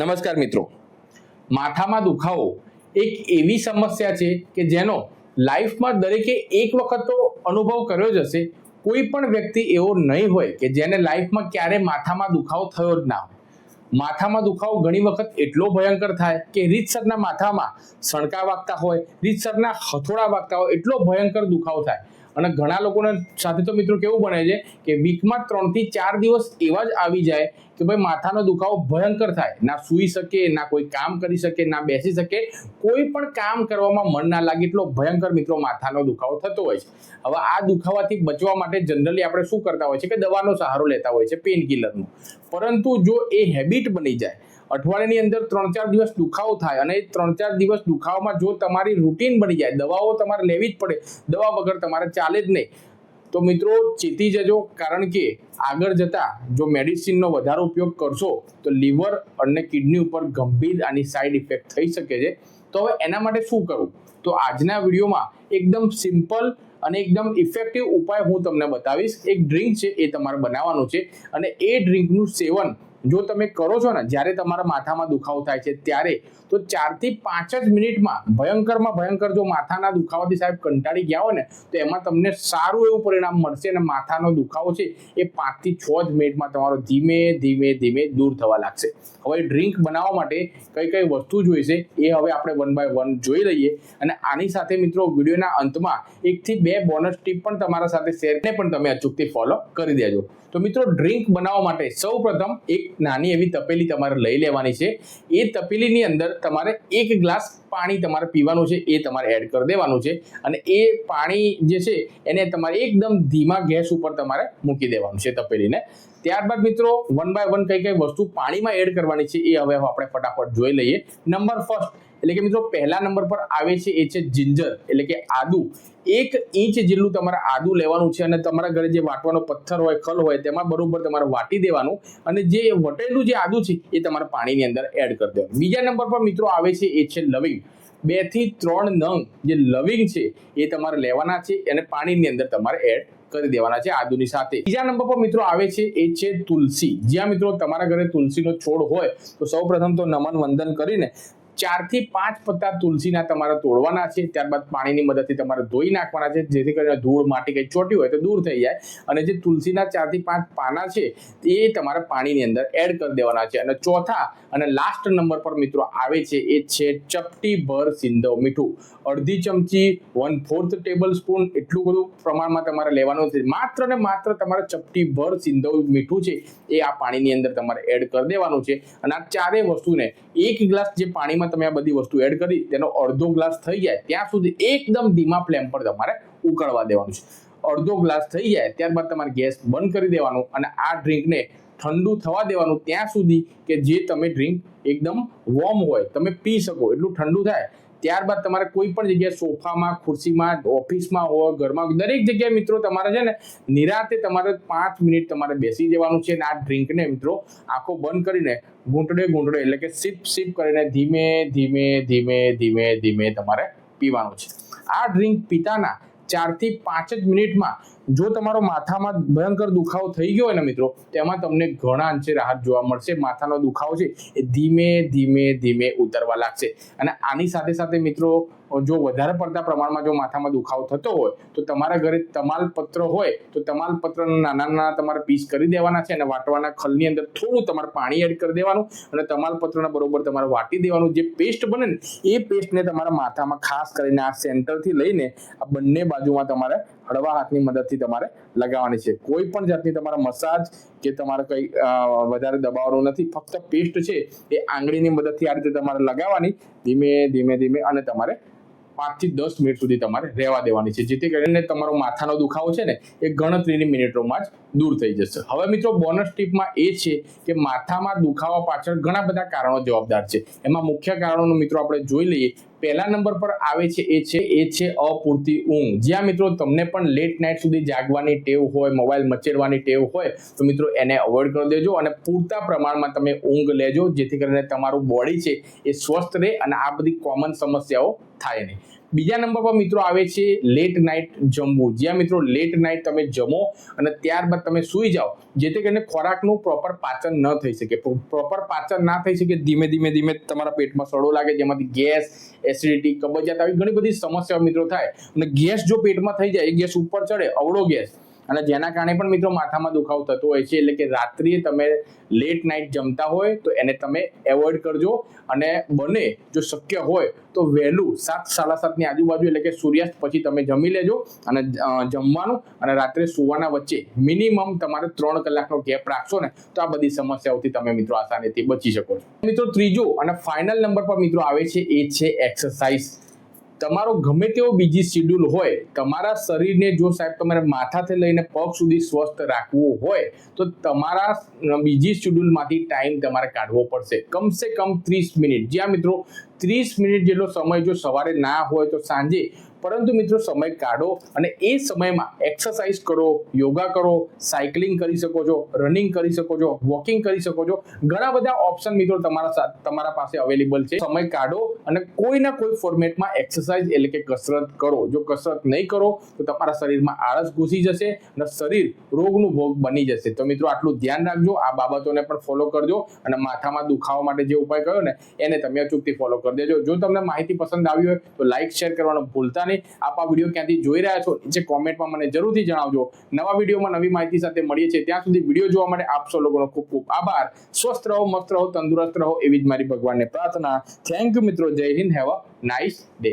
નમસ્કાર મિત્રો. માથામાં દુખાવો એક એવી સમસ્યા છે કે જેનો લાઈફમાં દરેકે એક વખત તો અનુભવ કર્યો જ હશે. કોઈ પણ વ્યક્તિ એવો નહીં હોય કે જેને લાઈફમાં ક્યારે માથામાં દુખાવો થયો જ ના હોય. માથામાં દુખાવો ઘણી વખત એટલો ભયંકર થાય કે રીતસરના માથામાં સણકા વાગતા હોય, રીતસરના હથોડા વાગતા હોય, એટલો ભયંકર દુખાવો થાય. અને ઘણા લોકોને સાથે તો મિત્રો કેવું બને છે કે વીકમાં ત્રણથી ચાર દિવસ એવા જ આવી જાય કે ભાઈ માથાનો દુખાવો ભયંકર થાય. ના સૂઈ શકે, ના કોઈ કામ કરી શકે, ના બેસી શકે, કોઈ પણ કામ કરવામાં મન ના લાગે એટલો ભયંકર મિત્રો માથાનો દુખાવો થતો હોય છે. હવે આ દુખાવાથી બચવા માટે જનરલી આપણે શું કરતા હોય છે કે દવાનો સહારો લેતા હોય છે પેઇન પરંતુ જો એ હેબિટ બની જાય અઠવાડિયાની અંદર ત્રણ ચાર દિવસ દુખાવો થાય અને એ ત્રણ ચાર દિવસ દુખાવામાં જો તમારી રૂટીન બની જાય, દવાઓ તમારે લેવી જ પડે, દવા વગર તમારે ચાલે જ નહીં. તો મિત્રો, ચેતી જજો, કારણ કે આગળ જતા જો મેડિસિનનો વધારે ઉપયોગ કરશો, તો લીવર અને કિડની ઉપર ગંભીર આની સાઈડ ઇફેક્ટ થઈ શકે છે. તો હવે એના માટે શું કરવું તો આજના વિડીયોમાં એકદમ સિમ્પલ અને એકદમ ઇફેક્ટિવ ઉપાય હું તમને બતાવીશ. એક ડ્રિંક છે એ તમારે બનાવવાનું છે અને એ ડ્રિંકનું સેવન જો તમે કરો છો ને, જ્યારે તમારા માથામાં દુખાવો થાય છે ત્યારે, તો ચારથી પાંચ જ મિનિટમાં ભયંકરમાં ભયંકર જો માથાના દુખાવાથી સાહેબ કંટાળી ગયા હોય ને, તો એમાં તમને સારું એવું પરિણામ મળશે અને માથાનો દુખાવો છે એ પાંચથી છ જ મિનિટમાં તમારો ધીમે ધીમે ધીમે દૂર થવા લાગશે. હવે ડ્રિંક બનાવવા માટે કઈ કઈ વસ્તુ જોઈશે એ હવે આપણે વન બાય વન જોઈ લઈએ. અને આની સાથે મિત્રો વિડીયોના અંતમાં એકથી બે બોનસ ટીપ પણ તમારા સાથે શેરને પણ તમે અચૂકથી ફોલો કરી દેજો. તો મિત્રો ડ્રિંક બનાવવા માટે સૌ પ્રથમ એક નાની એવી તપેલી તમારે લઈ લેવાની છે. એ તપેલીની અંદર તમારે એક ગ્લાસ પાણી તમારે પીવાનું છે, એ તમારે એડ કરી દેવાનું છે અને એ પાણી જે છે એને તમારે એકદમ ધીમા ગેસ ઉપર તમારે મૂકી દેવાનું છે તપેલીને. ત્યારબાદ મિત્રો વન બાય વન કઈ કઈ વસ્તુ પાણીમાં એડ કરવાની છે એ હવે આપણે ફટાફટ જોઈ લઈએ. નંબર ફર્સ્ટ એટલે કે મિત્રો, પહેલા નંબર પર આવે છે એ છે જિંજર એટલે કે આદુ. એક ઇંચ જેટલું તમારે આદુ લેવાનું છે અને તમારા ઘરે જે વાટવાનો પથ્થર હોય, ખલ હોય, તેમાં બરોબર તમારે વાટી દેવાનું અને જે વટેલું જે આદુ છે એ તમારે પાણીની અંદર એડ કરી દેવાનું. બીજા નંબર પર મિત્રો આવે છે એ છે લવિંગ. બેથી ત્રણ નંગ જે લવિંગ છે એ તમારે લેવાના છે અને પાણીની અંદર તમારે એડ કરી દેવાના છે આદુની સાથે. બીજા નંબર પર મિત્રો આવે છે એ છે તુલસી. જ્યાં મિત્રો તમારા ઘરે તુલસીનો છોડ હોય, તો સૌ પ્રથમ તો નમન વંદન કરીને ચારથી પાંચ પત્તા તુલસીના તમારે તોડવાના છે, ત્યારબાદ પાણીની મદદથી તમારે ધોઈ નાખવાના છે, જેથી કરીને ધૂળ માટી કંઈ ચોટી હોય તો દૂર થઈ જાય. અને જે તુલસીના ચારથી પાંચ પાના છે, એ તમારે પાણીની અંદર એડ કરી દેવાના છે. અને ચોથા અને લાસ્ટ નંબર પર મિત્રો આવે છે, એ છે ચપટી ભર સિંધવ મીઠું. અડધી ચમચી વન ફોર્થ ટેબલ સ્પૂન એટલું બધું પ્રમાણમાં તમારે લેવાનું છે. માત્ર ને માત્ર તમારે ચપટી ભર સિંધવ મીઠું છે, એ આ પાણીની અંદર તમારે એડ કરી દેવાનું છે. અને આ ચારેય વસ્તુને એક ગ્લાસ જે પાણીમાં તમે આ બધી વસ્તુ એડ કરી, તેનો અડધો ગ્લાસ થઈ જાય, ત્યાં સુધી એકદમ ધીમા ફ્લેમ પર તમારે ઉકળવા દેવાનું છે. અડધો ગ્લાસ થઈ જાય, ત્યારબાદ તમારે ગેસ બંધ કરી દેવાનું અને આ ડ્રિંકને ઠંડુ થવા દેવાનું ત્યાં સુધી કે જે તમે ડ્રિંક એકદમ વોર્મ હોય, તમે પી શકો, એટલું ઠંડુ થાય ત્યારબાદ તમારે કોઈ પણ જગ્યાએ સોફામાં, ખુરશીમાં, ઓફિસમાં હોય ઘરમાં દરેક જગ્યાએ મિત્રો તમારે છે ને નિરાતે તમારે પાંચ મિનિટ તમારે બેસી જવાનું છે અને આ ડ્રિંકને મિત્રો આંખો બંધ કરીને ઘૂંટડે ઘૂંટડે એટલે કે સિપ સિપ કરીને ધીમે ધીમે ધીમે ધીમે ધીમે તમારે પીવાનું છે. આ ડ્રિંક પીતાના ચારથી પાંચ જ મિનિટમાં જો તમારો માથામાં ભયંકર દુખાવો થઈ ગયો હોય ને મિત્રો, તેમાં તમને ઘણા અંશે રાહત જોવા મળશે. માથાનો દુખાવો છે એ ધીમે ધીમે ધીમે ઉતરવા લાગશે. અને આની સાથે સાથે મિત્રો જો વધારે પડતા પ્રમાણમાં જો માથામાં દુખાવો થતો હોય, તો તમારા ઘરે તમાલપત્ર હોય, તો તમાલપત્રના નાના નાના તમારે પીસ કરી દેવાના છે અને વાટવાના ખલની અંદર થોડું તમારે પાણી એડ કરી દેવાનું અને તમાલપત્રના બરોબર તમારે વાટી દેવાનું. જે પેસ્ટ બને ને, એ પેસ્ટને તમારા માથામાં ખાસ કરીને આ સેન્ટરથી લઈને આ બંને બાજુમાં તમારે હળવા હાથની મદદથી તમારે લગાવવાની છે. કોઈ પણ જાતની તમારા મસાજ કે તમારે કંઈ વધારે દબાવવાનું નથી, ફક્ત પેસ્ટ છે, એ આંગળીની મદદથી આ રીતે તમારે લગાવવાની. ધીમે ધીમે ધીમે અને તમારે પાંચથી દસ મિનિટ સુધી તમારે રહેવા દેવાની છે. જેથી કરીને તમારો માથાનો દુખાવો છે ને, એ ગણતરીની મિનિટોમાં જ દૂર થઈ જશે. હવે મિત્રો બોનસ ટીપમાં એ છે કે માથામાં દુખાવા પાછળ ઘણા બધા કારણો જવાબદાર છે. એમાં મુખ્ય કારણોનો મિત્રો આપણે જોઈ લઈએ. પહેલા નંબર પર આવે છે એ છે એ છે અપૂરતી ઊંઘ. જ્યાં મિત્રો તમને પણ લેટ નાઇટ સુધી જાગવાની ટેવ હોય મોબાઈલ મચેડવાની ટેવ હોય, તો મિત્રો એને અવોઇડ કરી દેજો અને પૂરતા પ્રમાણમાં તમે ઊંઘ લેજો. જેથી કરીને તમારું બોડી છે એ સ્વસ્થ રહે અને આ બધી કોમન સમસ્યાઓ થાય નહીં. બીજા નંબર પર મિત્રો આવે છે લેટ નાઇટ જમવું. જ્યાં મિત્રો લેટ નાઇટ તમે જમો અને ત્યારબાદ તમે સૂઈ જાઓ, જેથી કરીને ખોરાકનું પ્રોપર પાચન ન થઈ શકે. પ્રોપર પાચન ના થઈ શકે, ધીમે ધીમે ધીમે તમારા પેટમાં સડો લાગે, જેમાંથી ગેસ એસિડિટી કબજિયાત આવી ઘણી બધી સમસ્યાઓ મિત્રો થાય. અને ગેસ જો પેટમાં થઈ જાય, એ ગેસ ઉપર ચડે, અવળો ગેસ અને જેના કારણે પણ મિત્રો માથામાં દુખાવો થતો હોય છે, એટલે કે રાત્રિએ તમે લેટ નાઇટ જમતા હોય, તો એને તમે એવોઇડ કરજો. અને બને જો શક્ય હોય, તો વહેલું સાત, સાડા સાતની આજુબાજુ, એટલે કે સૂર્યાસ્ત પછી તમે જમી લેજો. અને જમવાનું અને રાત્રે સુવાના વચ્ચે મિનિમમ તમારે ત્રણ કલાકનો ગેપ રાખશો ને, તો આ બધી સમસ્યાઓથી તમે મિત્રો આસાનીથી બચી શકો છો. મિત્રો, ત્રીજો અને ફાઇનલ નંબર પર મિત્રો આવે છે, એ છે એક્સરસાઇઝ તમારો ગમે તેવો બીજી શિડ્યુલ હોય, તમારા શરીરને જો સાહેબ તમારે માથાથી લઈને પગ સુધી સ્વસ્થ રાખવું હોય, તો તમારા બીજી શિડ્યુલમાંથી ટાઈમ તમારે કાઢવો પડશે. કમસે કમ ત્રીસ મિનિટ. જ્યાં મિત્રો, ત્રીસ મિનિટ જેટલો સમય જો સવારે ના હોય તો સાંજે પરંતુ મિત્રો સમય કાઢો અને એ સમયમાં એક્સરસાઇઝ કરો, યોગા કરો સાયકલિંગ કરી શકો છો રનિંગ કરી શકો છો વોકિંગ કરી શકો છો. ઘણા બધા ઓપ્શન મિત્રો તમારા તમારા પાસે અવેલેબલ છે. સમય કાઢો અને કોઈના કોઈ ફોર્મેટમાં એક્સરસાઇઝ એટલે કે કસરત કરો. જો કસરત નહીં કરો, તો તમારા શરીરમાં આળસ ઘૂસી જશે અને શરીર રોગનું ભોગ બની જશે. તો મિત્રો આટલું ધ્યાન રાખજો. આ બાબતોને પણ ફોલો કરજો અને માથામાં દુખાવા માટે જે ઉપાય કર્યો ને, એને તમે અચૂકથી ફોલો કરી દેજો. જો તમને માહિતી પસંદ આવી હોય, તો લાઈક શેર કરવાનું ભૂલતા નહીં આપ આ વીડિયો ક્યાંથી જોઈ રહ્યા છો, નીચે કોમેન્ટમાં મને જરૂરથી જણાવજો. નવા વિડીયોમાં નવી માહિતી સાથે મળીએ છીએ. ત્યાં સુધી વીડિયો જોવા માટે આપ લોકોનો ખૂબ ખૂબ આભાર. સ્વસ્થ રહો, મસ્ત રહો, તંદુરસ્ત રહો, એવી જ મારી ભગવાનને પ્રાર્થના. થેન્ક યુ મિત્રો. જય Hind. Have a nice day